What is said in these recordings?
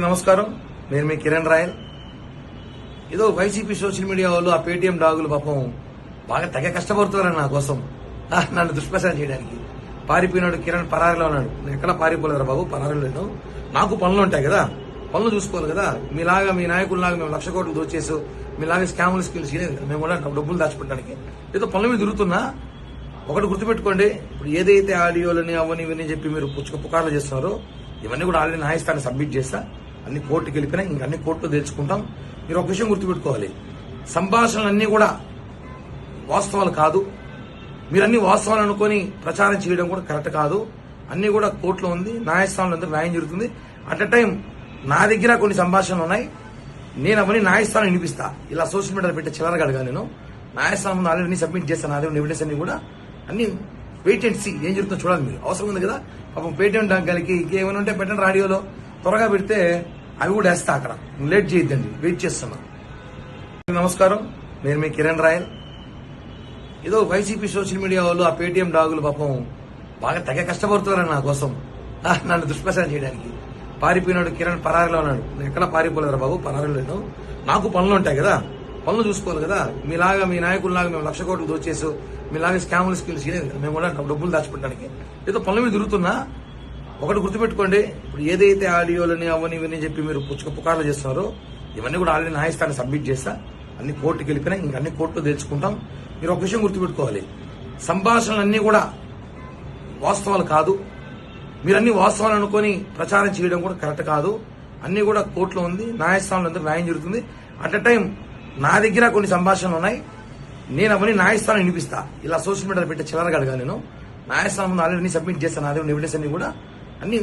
నమస్కారం. నేను మీ కిరణ్ రాయల్. ఏదో వైసీపీ సోషల్ మీడియా వాళ్ళు ఆ పేటీఎం డాగులు పాపం బాగా తెగ కష్టపడుతున్నారు నా కోసం. నన్ను దుష్ప్రచారం చేయడానికి. పారిపోయినాడు కిరణ్ పరారిలో ఉన్నాడు. నేను ఎక్కడ పారిపోలేదు బాబు పరారిలో లేను. నాకు పనులు ఉంటాయి కదా. పనులు చూసుకోవాలి కదా. మీలాగా మీ నాయకుల్లాగా మేము లక్ష కోట్లు దోచేసు మీలాగా స్కాములు స్కిల్స్ మేము కూడా డబ్బులు దాచిపెట్టడానికి. ఏదో పనుల మీద తిరుగుతున్నా. ఒకటి గుర్తుపెట్టుకోండి. ఇప్పుడు ఏదైతే ఆడియోలని అవని ఇవని చెప్పి మీరు పుచ్చుక పుకార్లు చేస్తున్నారో ఇవన్నీ కూడా ఆల్రెడీ న్యాయస్థానం సబ్మిట్ చేస్తా. అన్ని కోర్టుకి వెళ్ళిపోయినాయి ఇంకా అన్ని కోర్టులో తెచ్చుకుంటాం మీరు ఒక విషయం గుర్తుపెట్టుకోవాలి. సంభాషణలన్నీ కూడా వాస్తవాలు కాదు. మీరు అన్ని వాస్తవాలు అనుకొని ప్రచారం చేయడం కూడా కరెక్ట్ కాదు. అన్ని కూడా కోర్టులో ఉంది. న్యాయస్థానంలో అందరూ న్యాయం జరుగుతుంది. అట్ అ టైం నా దగ్గర కొన్ని సంభాషణలు ఉన్నాయి. నేను అవన్నీ న్యాయస్థానం వినిపిస్తా. ఇలా సోషల్ మీడియాలో పెట్టే చిల్లరగా అడగా నేను. న్యాయస్థానం ముందు ఆల్రెడీ సబ్మిట్ చేస్తాను ఆల్రెడీ ఎవిడెన్స్ అన్ని కూడా. అన్ని వెయిట్ అండ్ సీ ఏం జరుగుతుందో చూడాలి మీరు. అవసరం ఉంది కదా? పాపం పేటీఎం డాంకాలకి ఇంకేమైనా ఉంటే పెట్టండి రాడియోలో త్వరగా పెడితే అవి కూడా వేస్తా అక్కడ. లేట్ చేయొద్దండి. వెయిట్ చేస్తున్నా. నమస్కారం. నేను మీ కిరణ్ రాయల్. ఏదో వైసీపీ సోషల్ మీడియా వాళ్ళు ఆ పేటీఎం డాగులు పాపం బాగా తెగ కష్టపడుతున్నారు నా కోసం. నన్ను దుష్ప్రచారం చేయడానికి. పారిపోయినాడు కిరణ్ పరారిలో ఉన్నాడు. నేను ఎక్కడ పారిపోలేదు బాబు? పరారిలో లేను నాకు పనులు ఉంటాయి కదా. పనులు చూసుకోవాలి కదా. మీలాగా మీ నాయకుల్లాగా మేము లక్ష కోట్లు దోచేసు మీలాగా స్కాములు స్కిల్స్ మేము కూడా డబ్బులు దాచిపెట్టడానికి ఏదో పనుల మీద తిరుగుతున్నా. ఒకటి గుర్తుపెట్టుకోండి. ఇప్పుడు ఏదైతే ఆడియోలని అవని ఇవని చెప్పి మీరు పుచ్చుక పుకార్లు చేస్తున్నారో ఇవన్నీ కూడా ఆల్రెడీ న్యాయస్థానం సబ్మిట్ చేస్తా. అన్ని కోర్టుకి వెళ్ళిపోయినాయి ఇంకా అన్ని కోర్టులో తెచ్చుకుంటాం మీరు ఒక విషయం గుర్తుపెట్టుకోవాలి. సంభాషణలన్నీ కూడా వాస్తవాలు కాదు. మీరన్నీ వాస్తవాలు అనుకొని ప్రచారం చేయడం కూడా కరెక్ట్ కాదు. అన్ని కూడా కోర్టులో ఉంది. న్యాయస్థానంలో అందరూ న్యాయం జరుగుతుంది. అట్ అ టైం నా దగ్గర కొన్ని సంభాషణలు ఉన్నాయి. నేను అవన్నీ న్యాయస్థానం వినిపిస్తా. ఇలా సోషల్ మీడియాలో పెట్టే చిల్లరగడగా నేను. న్యాయస్థానం ఆల్రెడీ సబ్మిట్ చేస్తాను అదే ఎవిడెన్స్ అన్ని కూడా అన్ని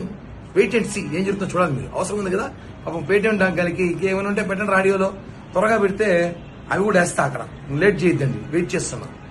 వెయిట్ అండ్ సీ ఏం జరుగుతుందో చూడాలి మీరు. అవసరం ఉంది కదా? పాపం పేటీఎం డాంకాలకి ఇంకేమైనా ఉంటే పెట్టండి రాడియోలో త్వరగా పెడితే అవి కూడా వేస్తా అక్కడ. లేట్ చేయొద్దండి. వెయిట్ చేస్తున్నాను